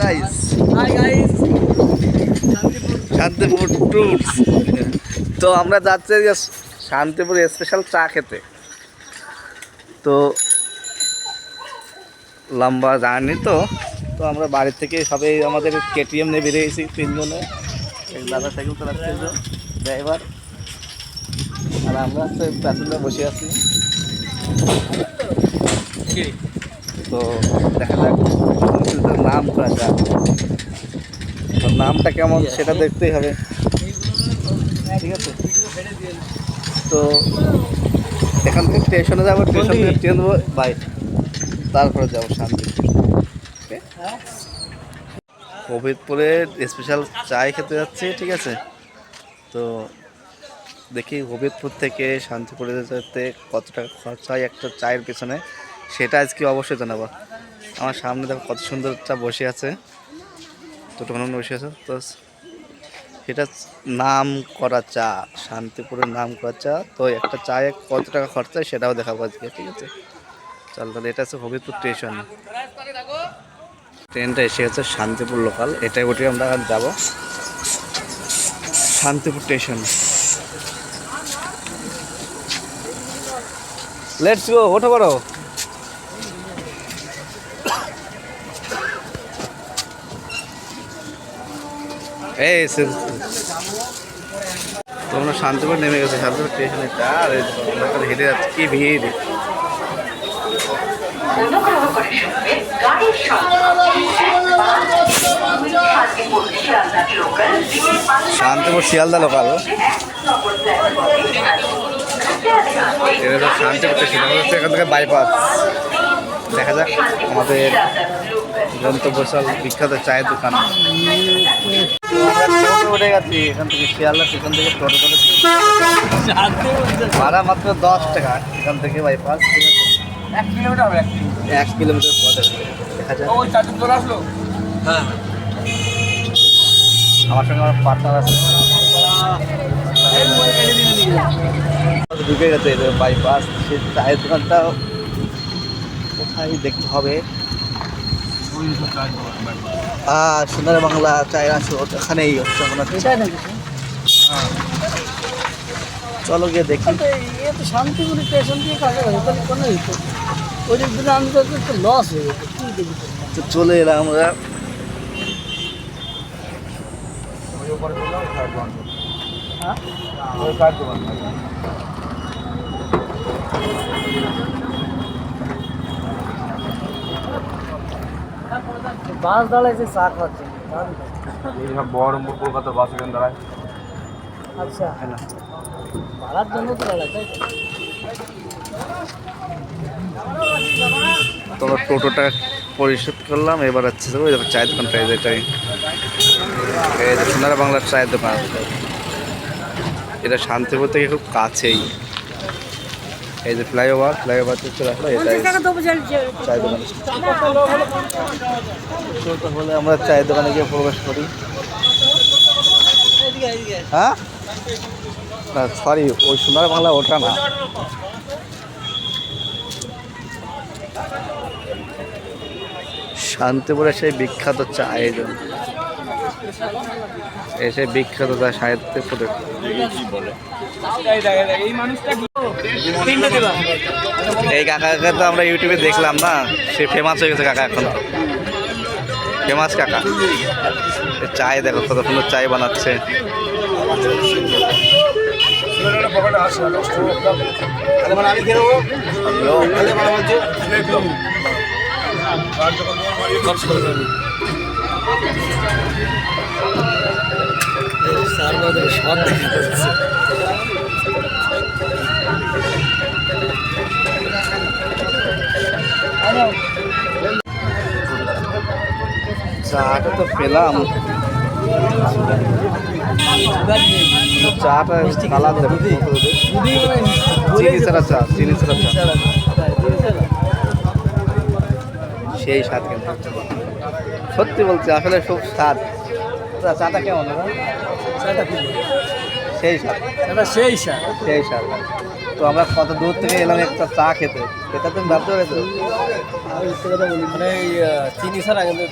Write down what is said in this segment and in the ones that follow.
Guys hi guys Shantipur tours তো আমরা যাচ্ছি শান্তিপুর স্পেশাল চা খেতে। তো লম্বা জার্নি তো। তো আমরা বাড়ির থেকে সবাই আমাদের কেটিএম নিয়ে বেরিয়ে গেছি তিনজনে। এক দাদা সাইকেল চালাচ্ছে ড্রাইভার আর আমরা হচ্ছে প্যাসেঞ্জার বসে আছি। তো দেখা যাক। নাম করা তো নামটা কেমন সেটা দেখতেই হবে। ঠিক আছে? তো এখান থেকে স্টেশনে যাব স্টেশন থেকে ট্রেন দেবো বাই। তারপরে যাব শান্তি। হবিবপুরের স্পেশাল চায় খেতে যাচ্ছি ঠিক আছে? তো দেখি হবিবপুর থেকে শান্তিপুরে যেতে কত টাকা খরচা হয় একটা চায়ের পেছনে সেটা আজকে অবশ্যই জানাব। আমার সামনে দেখো কত সুন্দর চা বসে আছে। টোটো মানুষ বসে আছে, তো এটা নাম করা চা, শান্তিপুরের নাম করা চা। তো একটা চায়ে কত টাকা খরচা হয় সেটাও দেখাবো আজকে, ঠিক আছে? চল তাহলে এটা হচ্ছে হবিপুর স্টেশন। ট্রেনটা এসে গেছে শান্তিপুর লোকাল এটাই উঠে আমরা যাব শান্তিপুর স্টেশন। লেটস গো ওঠো বড়। এই তোমরা শান্তিপুর নেমে গেছে, শান্তিপুর স্টেশনে আর হেঁটে যাচ্ছি, কি ভিড়। শান্তিপুর শিয়ালদা লোকাল। শান্তিপুর স্টেশন এখান থেকে বাইপাস দেখা যাক আমাদের গন্তব্যস্থল বিখ্যাত চায়ের দোকান। উঠে গেছি এখান থেকে শিয়ালদা স্টেশন থেকে টোটো ভাড়া মাত্র দশ টাকা এখান থেকে বাইপাস ঠিক আছে এক কিলোমিটার হবে এক কিলোমিটার। পথে। দেখা যাক। ওই চারজন চলে আসলো? হ্যাঁ। আমার সঙ্গে আমার পার্টনার আছে। ঢুকে গেছে বাইপাস সে চায়ের দোকানটা কোথায় দেখতে হবে। সোনার বাংলা আছে ওখানেই হচ্ছে মনে হচ্ছে। চলো গিয়ে দেখি। এ তো শান্তিপুর স্টেশন দিয়ে গেছে তাহলে কোনো হইতো ওই দিক আমি তো একটু লস হয়ে যেত কি দেখি তো। চলে এলাম আমরা। হ্যাঁ? বাস দাঁড়াইছে চা খাচ্ছে এইসব বহরমপুর কলকাতা বাস এখানে দাঁড়ায়। আচ্ছা। হ্যাঁ। ভাড়ার জন্য তো দাঁড়ায় তাই টোটোটা পরিশোধ করলাম এবার হচ্ছে ওই দেখো চায়ের দোকান প্রাইজ এটাই সোনার বাংলার চায়ের দোকান। এটা শান্তিপুর থেকে খুব কাছেই। এই যে ফ্লাইওভার ফ্লাইওভার চলে আসলো এটাই চায়ের দোকান। ছোট হলে আমরা চায়ের দোকানে গিয়ে প্রবেশ করি। হ্যাঁ? না সরি ওই সোনার বাংলা ওটা না। শান্তিপুরের সেই বিখ্যাত চা আয়োজন এই সেই বিখ্যাত চা সাহিত্য করে এই কাকাকে তো আমরা ইউটিউবে দেখলাম না, সে ফেমাস হয়ে গেছে কাকা এখন। ফেমাস কাকা। চায় দেখো কত সুন্দর চায় বানাচ্ছে। চাটা তো পেলাম। চাটা কালার দেবো চিনি ছাড়া চা চিনি ছাড়া চা। সেই স্বাদ কিন্তু। সত্যি বলছি আসলে খুব স্বাদ। চাটা কেমন? সেই স্বাদ এটা সেই স্যার সেই স্বাদ তো আমরা কত দূর থেকে এলাম একটা চা খেতে? এটা তুমি ভাবতে পেরেছ? মানে চিনি ছাড়া কিন্তু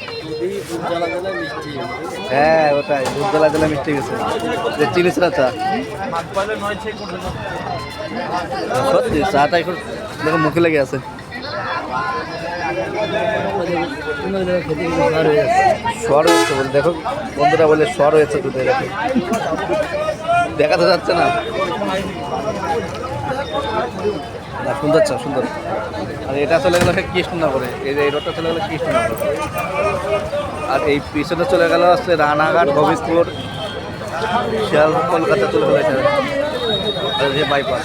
দুধ জ্বালা দিলে মিষ্টি হ্যাঁ ওটাই দুধ জ্বালা দিলে মিষ্টি গেছে যে চিনি ছাড়া চা। সত্যি চাটা এখন দেখো মুখে লেগে আছে। স্বর হয়েছে বলে, দেখো, বন্ধুরা বলে স্বর হয়েছে দুধে দেখো দেখা তো যাচ্ছে না। সুন্দর চা, সুন্দর। আর এটা চলে গেলো কৃষ্ণনগরে। এই এই রোডটা চলে গেলো কৃষ্ণনগর। আর এই পিছনে চলে গেল হচ্ছে রানাঘাট হবিবপুর শিয়াল কলকাতা চলে গেলো বাইপাস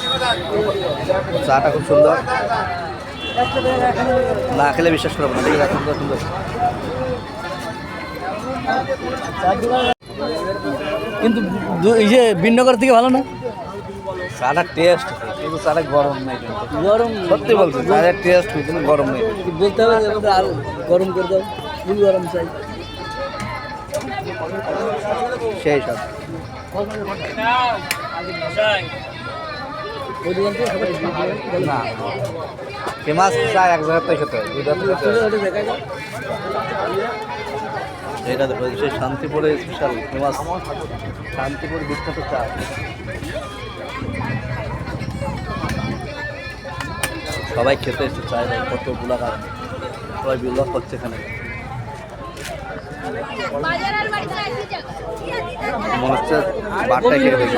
চাটা খুব সুন্দর। না খেলে বিশ্বাস করব না। দেখি সুন্দর সুন্দর কিন্তু এই যে বিনগর থেকে ভালো না? চাটা টেস্ট কিন্তু চাটা গরম নাই কিন্তু। গরম সত্যি বলছি চায়ের টেস্ট কিন্তু গরম নেই। বলতে হবে আর গরম করে দাও ফুল গরম চাই। সেই সব ওই দোকান থেকে সবাই বিক্রি করে, বলে, না ফেমাস চা এক জায়গার থেকে এটা দেখো সেই শান্তিপুরে স্পেশাল ফেমাস শান্তিপুর বিখ্যাত চা। সবাই খেতে এসছে চায় না কত গোলাঘাট সবাই বিলক করছে এখানে। বাজারের বাড়িতে আসি যাক মনে হচ্ছে খেয়ে ফেলছে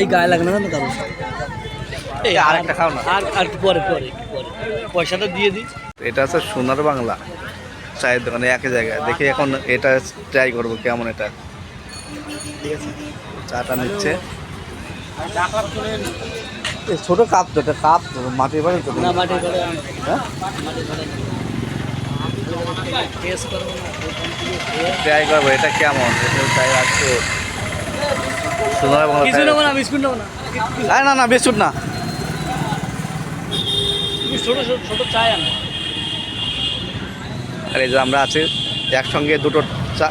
এই গায়ে লাগে না কারও? এই আর একটা খাও না। আর আর পরে পরে পয়সাটা দিয়ে দিই। এটা হচ্ছে সোনার বাংলা। চায়ের দোকানে একই জায়গায়। দেখি এখন এটা ট্রাই করব কেমন এটা। ঠিক আছে? চাটা নিচ্ছে। ছোট কাপ তো এটা কাপ তো মাটির বাড়ি তো। না মাটির ঘরে হ্যাঁ মাটির ঘরে টেস্ট করব না ট্রাই করব এটা কেমন? চায়ের- নেব না না। বিস্কুট না। আর এই যে আমরা আছি একসঙ্গে দুটো চা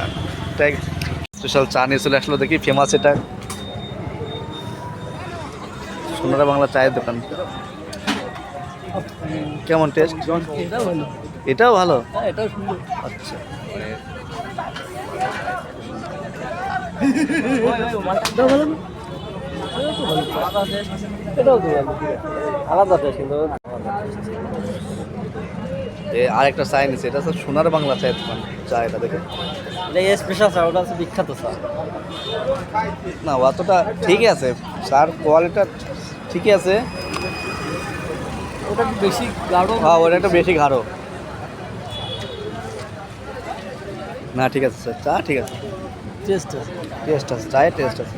স্পেশাল চা নিয়ে চলে আসলো দেখি ফেমাস এটা। সোনারা বাংলা চায়ের দোকান। কেমন টেস্ট এটাও ভালো? এটাও হ্যাঁ সুন্দর। আচ্ছা। এটাও ভালো এটাও তো ভালো আলাদা কিন্তু আরেকটা চায় নিচ্ছে এটা হচ্ছে সোনার বাংলা চায়ের দোকান চা এটা দেখে। এটা স্পেশাল চা ওটা হচ্ছে বিখ্যাত চা না অতটা ঠিকই আছে। চার কোয়ালিটা ঠিকই আছে। ওটা একটু বেশি গাঢ়। হ্যাঁ ওটা একটু বেশি ঘাড়ো না ঠিক আছে স্যার। চা ঠিক আছে। টেস্ট আছে। টেস্ট আছে চায়ের টেস্ট আছে।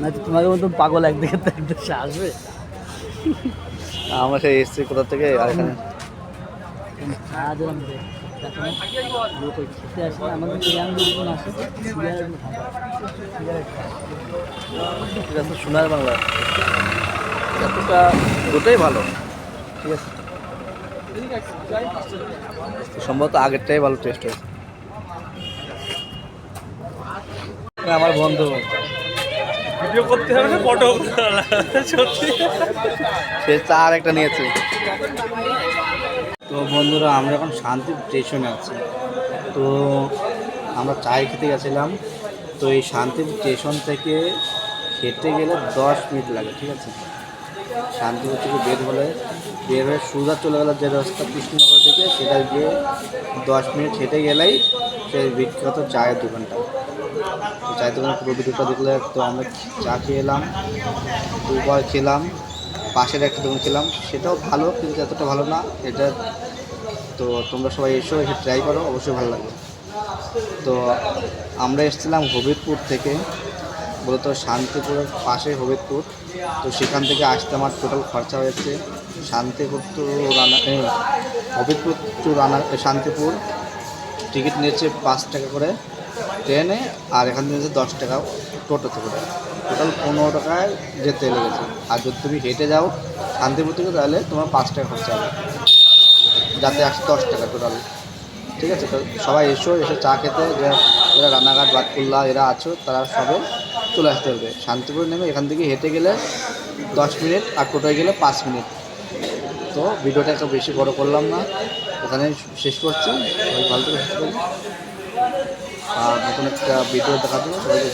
না তো তোমাকে মতন পাগল একদিকে তো একদিকে সে আসবে। আমরা সেই এসছি কোথা থেকে? আর এখানে? সোনার বাংলা। এতটা দুটোই ভালো। ঠিক আছে। সম্ভবত আগেরটাই ভালো টেস্ট হয়েছে। আমার বন্ধু। ভিডিও করতে হবে না ফটো সত্যি। সে চা আর একটা নিয়েছে। তো বন্ধুরা আমরা এখন শান্তি স্টেশনে আছি। তো আমরা চায় খেতে গেছিলাম। তো এই শান্তির স্টেশন থেকে হেঁটে গেলে দশ মিনিট লাগে ঠিক আছে? শান্তিপুর থেকে বের হলে। বের হয়ে সুজা চলে গেলে যে রাস্তা কৃষ্ণনগর থেকে সেটা গিয়ে দশ মিনিট হেঁটে গেলেই সেই বিখ্যাত চায়ের দোকানটা। চায়ের দোকানে পুরো ভিডিওটা দেখলে তো আমরা চা খেয়ে এলাম, দুবার খেলাম, পাশের একটা দোকান খেলাম। সেটাও ভালো, কিন্তু এতটা ভালো না। এটা তো তোমরা সবাই এসো, এসে ট্রাই করো, অবশ্যই ভালো লাগবে। তো আমরা এসেছিলাম হবিবপুর থেকে। মূলত শান্তিপুরের পাশে হবিবপুর তো সেখান থেকে আসতে আমার টোটাল খরচা হয়েছে শান্তিপুর টু রানা এ, হবিবপুর টু রানা শান্তিপুর। টিকিট নিয়েছে পাঁচ টাকা করে ট্রেনে আর এখান থেকে দশ টাকা টোটোতে করে টোটাল পনেরো টাকায় যেতে লেগেছে। আর যদি তুমি হেঁটে যাও শান্তিপুর থেকে তাহলে তোমার পাঁচ টাকা খরচা হবে। যাতে আসে দশ টাকা টোটাল। ঠিক আছে? তো সবাই এসো এসে চা খেতে যে যারা রানাঘাট, বাতকুল্লা, এরা আছো, তারা সবে চলে আসতে হবে শান্তিপুর নেমে এখান থেকে হেঁটে গেলে দশ মিনিট আর টোটোয় গেলে পাঁচ মিনিট। তো ভিডিওটা একটু বেশি বড় করলাম না। ওখানে শেষ করছি। ভালো থেকে শেষ করি আর নতুন একটা ভিডিও দেখা দেবো সবাইকে